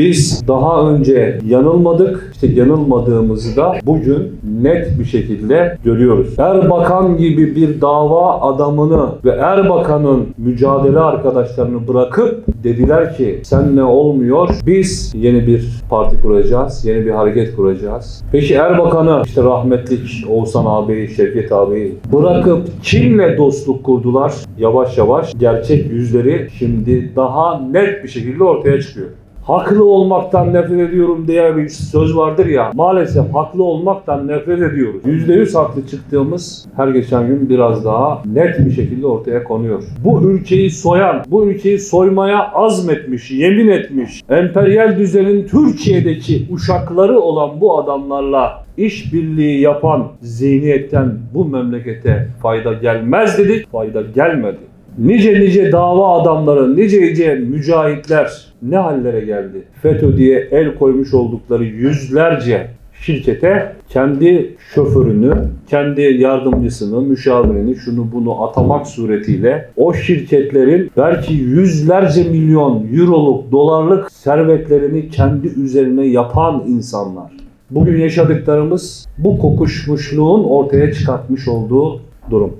Biz daha önce yanılmadık. İşte yanılmadığımızı da bugün net bir şekilde görüyoruz. Erbakan gibi bir dava adamını ve Erbakan'ın mücadele arkadaşlarını bırakıp dediler ki senle olmuyor. Biz yeni bir parti kuracağız. Yeni bir hareket kuracağız. Peki Erbakan'ı işte rahmetlik Oğuzhan abi, Şevket abi bırakıp kimle dostluk kurdular? Yavaş yavaş gerçek yüzleri şimdi daha net bir şekilde ortaya çıkıyor. Haklı olmaktan nefret ediyorum diye bir söz vardır ya. Maalesef haklı olmaktan nefret ediyoruz. %100 haklı çıktığımız her geçen gün biraz daha net bir şekilde ortaya konuyor. Bu ülkeyi soyan, bu ülkeyi soymaya azmetmiş, yemin etmiş, emperyal düzenin Türkiye'deki uşakları olan bu adamlarla işbirliği yapan zihniyetten bu memlekete fayda gelmez dedik, fayda gelmedi. Nice nice dava adamları, nice nice mücahitler ne hallere geldi? FETÖ diye el koymuş oldukları yüzlerce şirkete kendi şoförünü, kendi yardımcısını, müşavirini, şunu bunu atamak suretiyle o şirketlerin belki yüzlerce milyon euroluk, dolarlık servetlerini kendi üzerine yapan insanlar. Bugün yaşadıklarımız bu kokuşmuşluğun ortaya çıkartmış olduğu durum.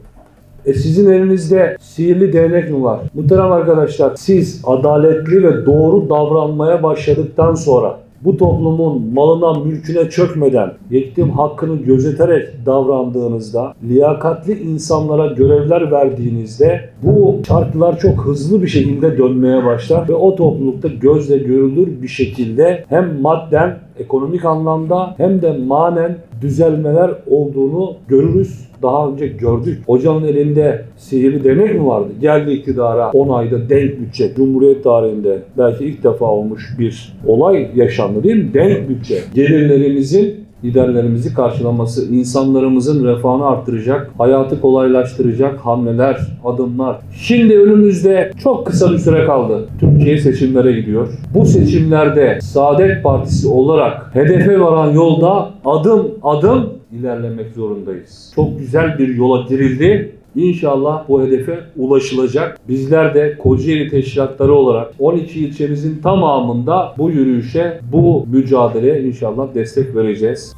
E sizin elinizde sihirli değnek mi var? Muhterem arkadaşlar siz adaletli ve doğru davranmaya başladıktan sonra bu toplumun malına mülküne çökmeden yetim hakkını gözeterek davrandığınızda liyakatli insanlara görevler verdiğinizde bu çarklar çok hızlı bir şekilde dönmeye başlar ve o toplulukta gözle görülür bir şekilde hem madden ekonomik anlamda hem de manen düzelmeler olduğunu görürüz. Daha önce gördük. Hocanın elinde sihirli denek mi vardı? Geldi iktidara 10 ayda denk bütçe. Cumhuriyet tarihinde belki ilk defa olmuş bir olay yaşandı değil mi? Denk bütçe. Gelirlerimizin liderlerimizi karşılaması, insanlarımızın refahını arttıracak, hayatı kolaylaştıracak hamleler, adımlar. Şimdi önümüzde çok kısa bir süre kaldı. Türkiye seçimlere gidiyor. Bu seçimlerde Saadet Partisi olarak hedefe varan yolda adım adım ilerlemek zorundayız. Çok güzel bir yola girildi. İnşallah bu hedefe ulaşılacak. Bizler de Kocaeli teşkilatları olarak 12 ilçemizin tamamında bu yürüyüşe, bu mücadeleye inşallah destek vereceğiz.